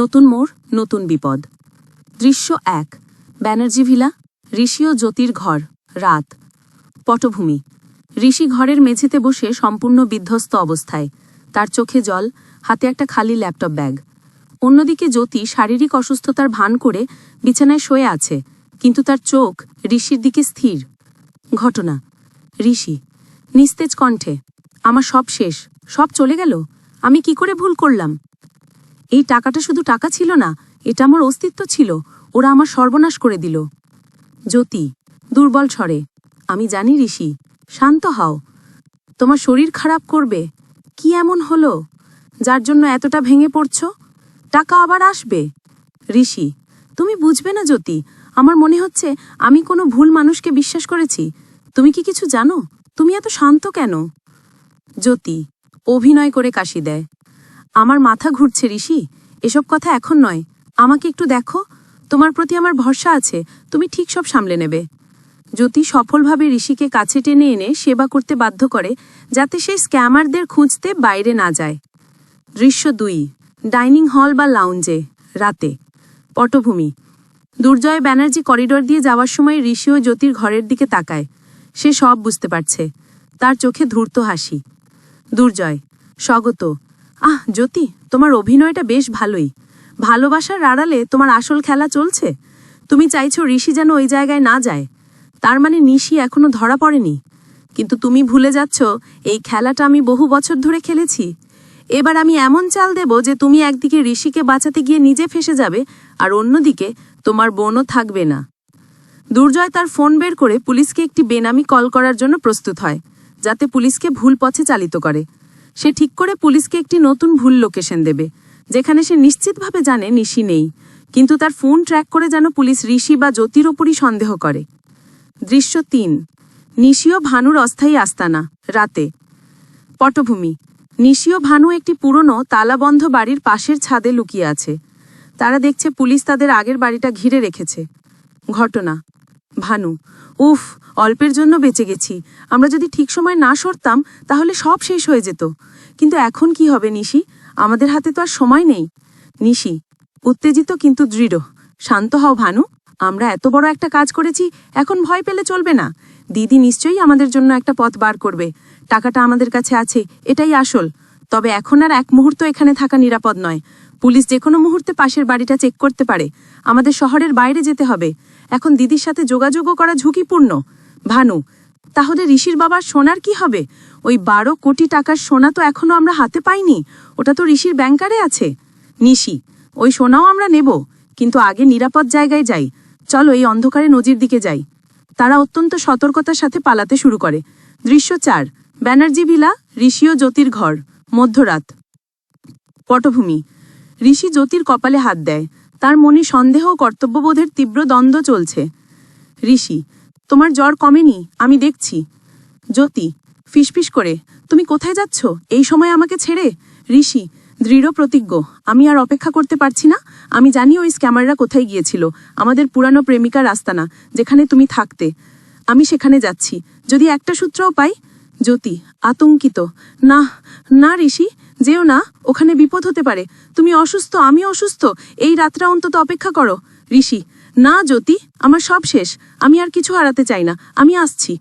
নতুন মোড়, নতুন বিপদ। দৃশ্য এক, ব্যানার্জি ভিলা, ঋষি ও জ্যোতির ঘর, রাত। পটভূমি, ঋষি ঘরের মেঝেতে বসে সম্পূর্ণ বিধ্বস্ত অবস্থায়। তার চোখে জল, হাতে একটা খালি ল্যাপটপ ব্যাগ। অন্যদিকে জ্যোতি শারীরিক অসুস্থতার ভান করে বিছানায় শুয়ে আছে, কিন্তু তার চোখ ঋষির দিকে স্থির। ঘটনা, ঋষি, নিস্তেজ কণ্ঠে, আমার সব শেষ, সব চলে গেল? আমি কি করে ভুল করলাম? এই টাকাটা শুধু টাকা ছিল না, এটা আমার অস্তিত্ব ছিল। ওরা আমার সর্বনাশ করে দিল। জ্যোতি, দুর্বল স্বরে, আমি জানি ঋষি, শান্ত হও। তোমার শরীর খারাপ করবে। কি এমন হলো? যার জন্য এতটা ভেঙে পড়ছ? টাকা আবার আসবে। ঋষি, তুমি বুঝবে না জ্যোতি, আমার মনে হচ্ছে আমি কোনো ভুল মানুষকে বিশ্বাস করেছি। তুমি কি কিছু জানো? তুমি এত শান্ত কেন? জ্যোতি, অভিনয় করে কাশি দেয়। আমার মাথা ঘুরছে, ঋষি। এসব কথা এখন নয়। আমাকে একটু দেখো। তোমার প্রতি আমার ভরসা আছে। তুমি ঠিক সব সামলে নেবে। জ্যোতি সফলভাবে ঋষিকে কাছে টেনে এনে সেবা করতে বাধ্য করে, যাতে সেই স্ক্যামারদের খুঁজতে বাইরে না যায়। দৃশ্য দুই। ডাইনিং হল বা লাউঞ্জে। রাতে। পটভূমি। দুর্জয় ব্যানার্জি করিডোর দিয়ে যাওয়ার সময় ঋষি ও জ্যোতির ঘরের দিকে তাকায়। সে সব বুঝতে পারছে। তার চোখে ধূর্ত হাসি। দুর্জয়। স্বগত। আহ, জ্যোতি, তোমার অভিনয়টা বেশ ভালোই। ভালোবাসার আড়ালে তোমার আসল খেলা চলছে। তুমি চাইছো ঋষি যেন ওই জায়গায় না যায়। তার মানে নিশি এখনও ধরা পড়েনি। কিন্তু তুমি ভুলে যাচ্ছ, এই খেলাটা আমি বহু বছর ধরে খেলেছি। এবার আমি এমন চাল দেব যে তুমি একদিকে ঋষিকে বাঁচাতে গিয়ে নিজে ফেসে যাবে, আর অন্যদিকে তোমার বোনও থাকবে না। দুর্জয় তার ফোন বের করে পুলিশকে একটি বেনামি কল করার জন্য প্রস্তুত হয়, যাতে পুলিশকে ভুল পথে চালিত করে। সে ঠিক করে পুলিশকে একটি নতুন ভুল লোকেশন দেবে, যেখানে সে নিশ্চিতভাবে জানে নিশি নেই, কিন্তু তার ফোন ট্র্যাক করে যেন পুলিশ ঋষি বা জ্যোতির ওপরই সন্দেহ করে। দৃশ্য তিন, নিশি ও ভানুর অস্থায়ী আস্তানা, রাতে। পটভূমি, নিশি ও ভানু একটি পুরনো তালাবন্ধ বাড়ির পাশের ছাদে লুকিয়ে আছে। তারা দেখছে পুলিশ তাদের আগের বাড়িটা ঘিরে রেখেছে। ঘটনা ভানু, উফ, অল্পের জন্য বেঁচে গেছি। আমরা যদি ঠিক সময় না সরতাম, তাহলে সব শেষ হয়ে যেত। কিন্তু এখন কি হবে, নিশি? আমাদের হাতে তো আর সময় নেই। নিশি, উত্তেজিত কিন্তু দৃঢ়। শান্ত হও ভানু, আমরা এত বড় একটা কাজ করেছি, এখন ভয় পেলে চলবে না। দিদি নিশ্চয়ই আমাদের জন্য একটা পথ বার করবে। টাকাটা আমাদের কাছে আছে, এটাই আসল। তবে এখন আর এক মুহূর্ত এখানে থাকা নিরাপদ নয়। পুলিশ যে কোনো মুহূর্তে পাশের বাড়িটা চেক করতে পারে। আমাদের শহরের বাইরে যেতে হবে। এখন দিদির সাথে যোগাযোগও করা ঝুঁকিপূর্ণ। ভানু, তাহলে ঋষির বাবার সোনার কি হবে? ওই বারো কোটি টাকার সোনা তো এখনও আমরা হাতে পাইনি। ওটা তো ঋষির ব্যাংকারে আছে। নিশি, ওই সোনাও আমরা নেব, কিন্তু আগে নিরাপদ জায়গায় যাই। চলো এই অন্ধকারে নজির দিকে যাই। তারা অত্যন্ত সতর্কতার সাথে পালাতে শুরু করে। দৃশ্য চার, ব্যানার্জি ভিলা ঋষি ও জ্যোতির ঘর মধ্যরাত। পটভূমি ঋষি জ্যোতির কপালে হাত দেয়। তার মনে সন্দেহ কর্তব্যবোধের তীব্র দ্বন্দ্ব চলছে। ঋষি, তোমার জ্বর কমেনি, আমি দেখছি। জ্যোতি, ফিসফিস করে, তুমি কোথায় যাচ্ছ? এই সময় আমাকে ছেড়ে। ঋষি, দৃঢ় প্রতিজ্ঞ, আমি আর অপেক্ষা করতে পারছি না। আমি জানি ওই স্ক্যামাররা কোথায় গিয়েছিল। আমাদের পুরানো প্রেমিকার আস্তানা, যেখানে তুমি থাকতে। আমি সেখানে যাচ্ছি। যদি একটা সূত্রও পাই? জ্যোতি, আতঙ্কিত। না না ঋষি যেও না, ওখানে বিপদ হতে পারে। তুমি অসুস্থ আমি অসুস্থ। এই রাতটা অন্তত অপেক্ষা করো। ঋষি, না জ্যোতি, আমার সব শেষ। আমি আর কিছু হারাতে চাই না। আমি আসছি।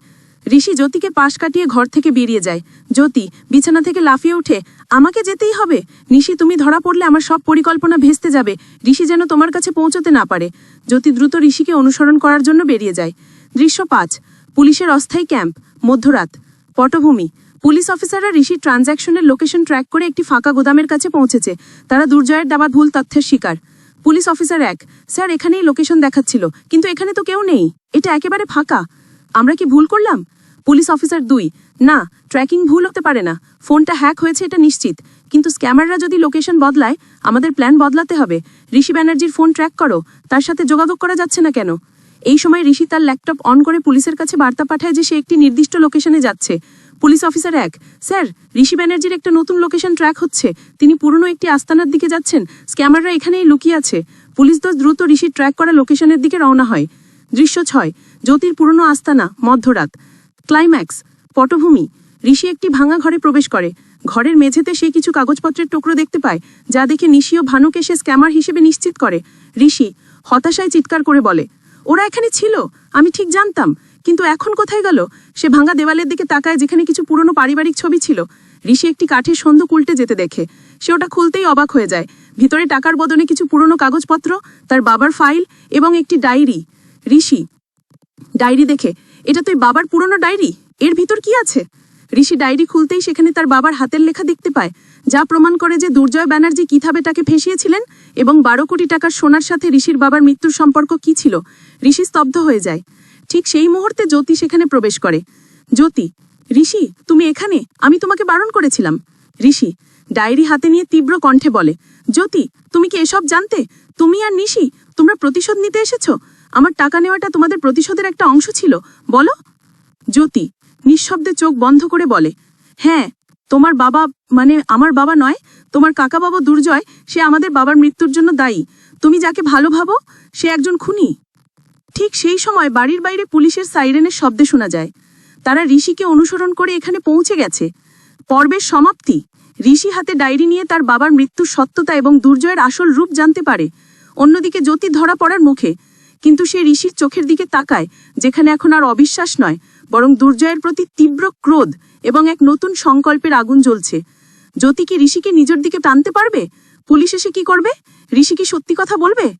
ঋষি জ্যোতিকে পাশ কাটিয়ে ঘর থেকে বেরিয়ে যায়। জ্যোতি, বিছানা থেকে লাফিয়ে উঠে, আমাকে যেতেই হবে? নিশি, তুমি ধরা পড়লে আমার সব পরিকল্পনা ভেস্তে যাবে। ঋষি যেন তোমার কাছে পৌঁছতে না পারে। জ্যোতি দ্রুত ঋষিকে অনুসরণ করার জন্য বেরিয়ে যায়। দৃশ্য পাঁচ পুলিশের অস্থায়ী ক্যাম্প, মধ্যরাত, পটভূমি পুলিশ অফিসাররা ঋষির ট্রানজ্যাকশনের লোকেশন ট্র্যাক করে একটি ফাঁকা গোদামের কাছে পৌঁছেছে। তারা দুর্জয়ের দেওয়া ভুল তথ্যের শিকার। পুলিশ অফিসার এক, স্যার, এখানেই লোকেশন দেখাচ্ছিল, কিন্তু এখানে তো কেউ নেই। এটা একেবারে ফাঁকা। আমরা কি ভুল করলাম? পুলিশ অফিসার দুই, না, ট্র্যাকিং ভুল হতে পারে না। ফোনটা হ্যাক হয়েছে, এটা নিশ্চিত। কিন্তু স্ক্যামাররা যদি লোকেশন বদলায়, আমাদের প্ল্যান বদলাতে হবে। ঋষি ব্যানার্জির ফোন ট্র্যাক করো, তার সাথে যোগাযোগ করা যাচ্ছে না কেন? এই সময় ঋষি তার ল্যাপটপ অন করে পুলিশের কাছে বার্তা পাঠায় যে সে একটি নির্দিষ্ট লোকেশনে যাচ্ছে। পুলিশ অফিসার এক, স্যার, ঋষি ব্যানার্জির একটা নতুন লোকেশন ট্র্যাক হচ্ছে। তিনি পুরনো একটি আস্তানার দিকে যাচ্ছেন। স্ক্যামাররা এখানেই লুকিয়ে আছে। পুলিশ দল দ্রুত ঋষির ট্র্যাক করা লোকেশনের দিকে রওনা হয়। দৃশ্য ছয়, জ্যোতির পুরনো আস্তানা, মধ্যরাত। ক্লাইম্যাক্স, পটভূমি। ঋষি একটি ভাঙা ঘরে প্রবেশ করে। ঘরের মেঝেতে সে কিছু কাগজপত্রের টুকরো দেখতে পায়, যা দেখে নিশি ও ভানুকে সে স্ক্যামার হিসেবে নিশ্চিত করে। ঋষি হতাশায় চিৎকার করে বলে ওরা এখানে ছিল, আমি ঠিক জানতাম। কিন্তু এখন কোথায় গেল? সে ভাঙা দেওয়ালের দিকে তাকায় যেখানে কিছু পুরনো পারিবারিক ছবি ছিল। ঋষি একটি কাঠের সন্দুক উল্টে যেতে দেখে। সে ওটা খুলতেই অবাক হয়ে যায়। ভিতরে টাকার বদলে কিছু পুরনো কাগজপত্র, তার বাবার ফাইল এবং একটি ডায়েরি। ঋষি, ডায়েরি দেখে, এটা তুই বাবার পুরনো ডায়েরি? এর ভিতর কি আছে? ঋষি ডায়েরি খুলতেই সেখানে তার বাবার হাতের লেখা দেখতে পায়, যা প্রমাণ করে যে দুর্জয় ব্যানার্জি কীভাবে তাকে ফেসিয়েছিলেন এবং বারো কোটি টাকার সোনার সাথে ঋষির বাবার মৃত্যুর সম্পর্ক কি ছিল, ঋষি স্তব্ধ হয়ে যায়। ঠিক সেই মুহূর্তে জ্যোতি সেখানে প্রবেশ করে। জ্যোতি, ঋষি, তুমি এখানে? আমি তোমাকে বারণ করেছিলাম। ঋষি, ডায়েরি হাতে নিয়ে তীব্র কণ্ঠে বলে, জ্যোতি, তুমি কি এসব জানতে? তুমি আর নিশি, তোমরা প্রতিশোধ নিতে এসেছ? আমার টাকা নেওয়াটা তোমাদের প্রতিশোধের একটা অংশ ছিল, বলো? জ্যোতি নিঃশব্দে চোখ বন্ধ করে বলে হ্যাঁ তোমার বাবা মানে আমার বাবা নয়, তোমার কাকা বাবা দুর্জয়, সে আমাদের বাবার মৃত্যুর জন্য দায়ী। তুমি যাকে ভালো ভাবো, সে একজন খুনি। ঠিক সেই সময় বাড়ির বাইরে পুলিশের সাইরেনের শব্দে শোনা যায়। তারা ঋষিকে অনুসরণ করে এখানে পৌঁছে গেছে। পর্বের সমাপ্তি। ঋষি হাতে ডায়েরি নিয়ে তার বাবার মৃত্যুর সত্যতা এবং দুর্জয়ের আসল রূপ জানতে পারে। অন্যদিকে জ্যোতি ধরা পড়ার মুখে। কিন্তু সে ঋষির চোখের দিকে তাকায়, যেখানে এখন আর অবিশ্বাস নয়। বরং দুর্জয়ের প্রতি তীব্র ক্রোধ এবং এক নতুন সংকল্পের আগুন জ্বলছে। জ্যোতি কি ঋষিকে নিজের দিকে টানতে পারবে? পুলিশ এসে কি করবে? ঋষি কি সত্যি কথা বলবে?